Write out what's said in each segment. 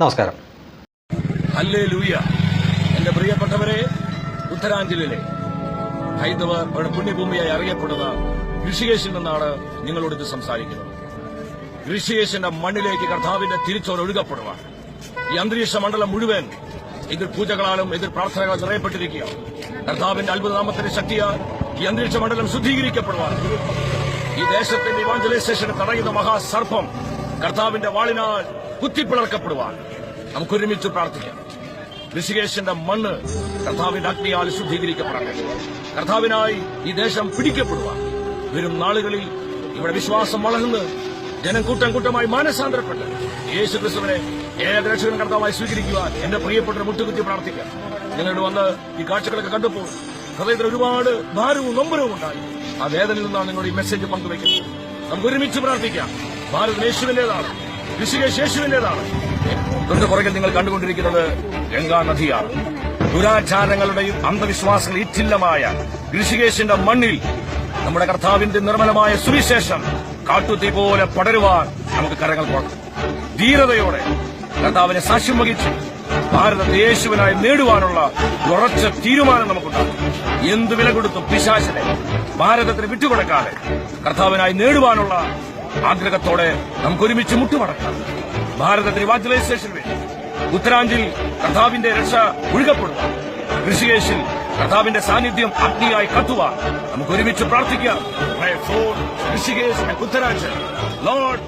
നമസ്കാരം. അല്ലേ ലൂയ എന്റെ പ്രിയപ്പെട്ടവരെ ഉത്തരാഞ്ചലിലെ ഹൈന്ദവ പുണ്യഭൂമിയായി അറിയപ്പെടുന്ന ഋഷികേശിൽ നിന്നാണ് നിങ്ങളോട് ഇത് സംസാരിക്കുന്നത്. ഋഷികേശിന്റെ മണ്ണിലേക്ക് കർത്താവിന്റെ തിരിച്ചോർ ഒഴുകപ്പെടുവാൻ ഈ അന്തരീക്ഷ മണ്ഡലം മുഴുവൻ എതിർ പൂജകളാലും എതിർ പ്രാർത്ഥനകളും നിറയപ്പെട്ടിരിക്കുക കർത്താവിന്റെ അത്ഭുതനാമത്തിന്റെ ശക്തിയാൽ ഈ അന്തരീക്ഷ മണ്ഡലം ശുദ്ധീകരിക്കപ്പെടുവാൻ ഈ ദേശത്തിന്റെ ഇവാഞ്ചലൈസേഷനെ തടയുന്ന മഹാസർപ്പം കർത്താവിന്റെ വാളിനാൽ കുത്തിപ്പിളർക്കപ്പെടുവാൻ നമുക്കൊരുമിച്ച് പ്രാർത്ഥിക്കാം. ഋഷികേശന്റെ മണ്ണ് കർത്താവിന്റെ അഗ്നിയാൽ ശുദ്ധീകരിക്കപ്പെടട്ടെ. കർത്താവിനായി ഈ ദേശം പിടിക്കപ്പെടുവാൻ വരും നാളുകളിൽ ഇവിടെ വിശ്വാസം വളർന്ന് ജനം കൂട്ടം കൂട്ടമായി മാനസാന്തരപ്പെട്ട് യേശു ക്രിസ്തുവിനെ ഏകരക്ഷകൻ കർത്താവായി സ്വീകരിക്കുവാൻ എന്റെ പ്രിയപ്പെട്ട മുട്ടുകുത്തി പ്രാർത്ഥിക്കാം. നിങ്ങളുടെ വന്ന് ഈ കാഴ്ചകളൊക്കെ കണ്ടപ്പോൾ ഹൃദയത്തിൽ ഒരുപാട് ഭാരവും നൊമ്പരവും ഉണ്ടായി. ആ വേദനയിൽ നിന്നാണ് നിങ്ങളുടെ ഈ മെസ്സേജ് പങ്കുവയ്ക്കുന്നത്. നമുക്ക് ഒരുമിച്ച് പ്രാർത്ഥിക്കാം. ഭാരത് യേശുവിന്റേതാണ്. ഋഷികേശ് യേശുവിന്റേതാണ് തൊട്ട് പുറകിൽ നിങ്ങൾ കണ്ടുകൊണ്ടിരിക്കുന്നത് ഗംഗാ നദിയാണ്. ദുരാചാരങ്ങളുടെയും അന്ധവിശ്വാസങ്ങൾ ഇറ്റില്ലമായ ഋഷികേശിന്റെ മണ്ണിൽ നമ്മുടെ കർത്താവിന്റെ നിർമ്മലമായ സുവിശേഷം കാട്ടുതീ പോലെ പടരുവാൻ നമുക്ക് കരങ്ങൾ പോകണം ധീരതയോടെ കർത്താവിനെ സാക്ഷ്യം വഹിച്ച് ഭാരതത്തെ യേശുവിനായി നേടുവാനുള്ള ഉറച്ച തീരുമാനം നമുക്കുണ്ടാകും. എന്ത് വില കൊടുത്തും പിശാശിനെ ഭാരതത്തിന് വിട്ടുകൊടുക്കാതെ കർത്താവിനായി നേടുവാനുള്ള ആഗ്രഹത്തോടെ നമുക്ക് ഒരുമിച്ച് മുട്ടുമടക്കാം. ഭാരതത്തിന് ഇവാഞ്ചലൈസേഷന് വേണ്ടി ഉത്തരാഞ്ചിൽ കർത്താവിന്റെ രക്ഷ ഒഴുകപ്പെടുക ഋഷികേശിൽ കർത്താവിന്റെ സാന്നിധ്യം അഗ്നിയായി കത്തുവാൻ നമുക്ക് ഒരുമിച്ച് പ്രാർത്ഥിക്കാം ഋഷികേശ് ലോർഡ്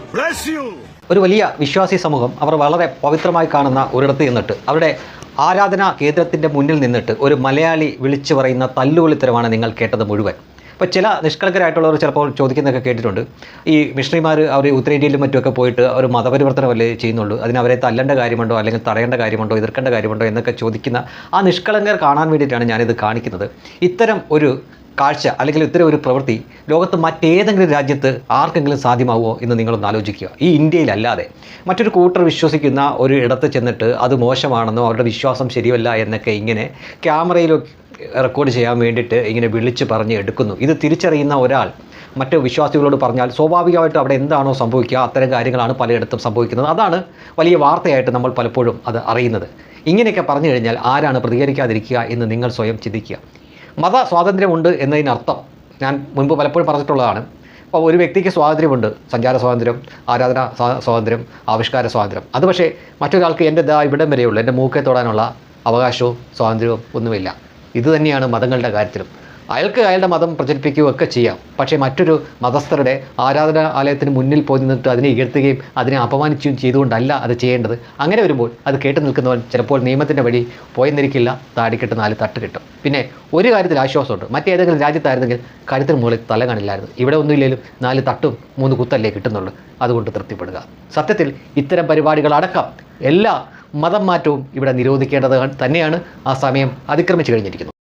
ഒരു വലിയ വിശ്വാസി സമൂഹം അവർ വളരെ പവിത്രമായി കാണുന്ന ഒരിടത്ത് നിന്നിട്ട് അവരുടെ ആരാധനാ കേന്ദ്രത്തിന്റെ മുന്നിൽ നിന്നിട്ട് ഒരു മലയാളി വിളിച്ചു പറയുന്ന തല്ലുകൊളിത്തരമാണ് നിങ്ങൾ കേട്ടത് മുഴുവൻ. അപ്പോൾ ചില നിഷ്കളങ്കരായിട്ടുള്ളവർ ചിലപ്പോൾ ചോദിക്കുന്നതൊക്കെ കേട്ടിട്ടുണ്ട്. ഈ മിഷണറിമാർ അവർ ഉത്തരേന്ത്യയിലും മറ്റുമൊക്കെ പോയിട്ട് അവർ മതപരിവർത്തനമല്ലേ ചെയ്യുന്നുള്ളൂ. അതിന് അവരെ തല്ലേണ്ട കാര്യമുണ്ടോ? അല്ലെങ്കിൽ തടയേണ്ട കാര്യമുണ്ടോ? എതിർക്കേണ്ട കാര്യമുണ്ടോ? എന്നൊക്കെ ചോദിക്കുന്ന ആ നിഷ്കളങ്കർ കാണാൻ വേണ്ടിയിട്ടാണ് ഞാനിത് കാണിക്കുന്നത്. ഇത്തരം ഒരു കാഴ്ച അല്ലെങ്കിൽ ഇത്തരം ഒരു പ്രവൃത്തി ലോകത്ത് മറ്റേതെങ്കിലും രാജ്യത്ത് ആർക്കെങ്കിലും സാധ്യമാവുമോ എന്ന് നിങ്ങളൊന്ന് ആലോചിക്കുക. ഈ ഇന്ത്യയിലല്ലാതെ. മറ്റൊരു കൂട്ടർ വിശ്വസിക്കുന്ന ഒരു ഇടത്ത് ചെന്നിട്ട് അത് മോശമാണെന്നോ അവരുടെ വിശ്വാസം ശരിയല്ല എന്നൊക്കെ ഇങ്ങനെ ക്യാമറയിലോ റെക്കോർഡ് ചെയ്യാൻ വേണ്ടിയിട്ട് ഇങ്ങനെ വിളിച്ച് പറഞ്ഞ് എടുക്കുന്നു. ഇത് തിരിച്ചറിയുന്ന ഒരാൾ മറ്റു വിശ്വാസികളോട് പറഞ്ഞാൽ സ്വാഭാവികമായിട്ടും അവിടെ എന്താണോ സംഭവിക്കുക അത്തരം കാര്യങ്ങളാണ് പലയിടത്തും സംഭവിക്കുന്നത്. അതാണ് വലിയ വാർത്തയായിട്ട് നമ്മൾ പലപ്പോഴും അത് അറിയുന്നത്. ഇങ്ങനെയൊക്കെ പറഞ്ഞു കഴിഞ്ഞാൽ ആരാണ് പ്രതികരിക്കാതിരിക്കുക എന്ന് നിങ്ങൾ സ്വയം ചിന്തിക്കുക. മത സ്വാതന്ത്ര്യമുണ്ട് എന്നതിനർത്ഥം ഞാൻ മുൻപ് പലപ്പോഴും പറഞ്ഞിട്ടുള്ളതാണ്. അപ്പോൾ ഒരു വ്യക്തിക്ക് സ്വാതന്ത്ര്യമുണ്ട് സഞ്ചാര സ്വാതന്ത്ര്യം ആരാധന സ്വാ- സ്വാതന്ത്ര്യം ആവിഷ്കാര സ്വാതന്ത്ര്യം. അത് പക്ഷേ മറ്റൊരാൾക്ക് എന്റെ ദാ ഇവിടം വരെയുള്ളൂ എന്റെ മൂക്കെ തൊടാനുള്ള അവകാശവും സ്വാതന്ത്ര്യവും ഒന്നുമില്ല. ഇത് തന്നെയാണ് മതങ്ങളുടെ കാര്യത്തിലും. അയാൾക്ക് അയാളുടെ മതം പ്രചരിപ്പിക്കുകയും ഒക്കെ ചെയ്യാം. പക്ഷേ മറ്റൊരു മതസ്ഥരുടെ ആരാധനാലയത്തിന് മുന്നിൽ പോയി നിന്നിട്ട് അതിനെ ഇകഴ്ത്തുകയും അതിനെ അപമാനിക്കുകയും ചെയ്തുകൊണ്ടല്ല അത് ചെയ്യേണ്ടത്. അങ്ങനെ വരുമ്പോൾ അത് കേട്ട് നിൽക്കുന്നവൻ ചിലപ്പോൾ നിയമത്തിന്റെ വഴി പോയെന്നിരിക്കില്ല താടിക്കെട്ട് നാല് തട്ട് കിട്ടും. പിന്നെ ഒരു കാര്യത്തിൽ ആശ്വാസമുണ്ട്. മറ്റേതെങ്കിലും രാജ്യത്തായിരുന്നെങ്കിൽ കരുത്തിന് മുകളിൽ തല കാണില്ലായിരുന്നു. ഇവിടെ ഒന്നുമില്ലെങ്കിലും നാല് തട്ടും മൂന്ന് കുത്തല്ലേ കിട്ടുന്നുള്ളൂ. അതുകൊണ്ട് തൃപ്തിപ്പെടുക. സത്യത്തിൽ ഇത്തരം പരിപാടികൾ അടക്കം എല്ലാ മതം മാറ്റവും ഇവിടെ നിരോധിക്കേണ്ടത് തന്നെയാണ് ആ സമയം അതിക്രമിച്ചു കഴിഞ്ഞിരിക്കുന്നു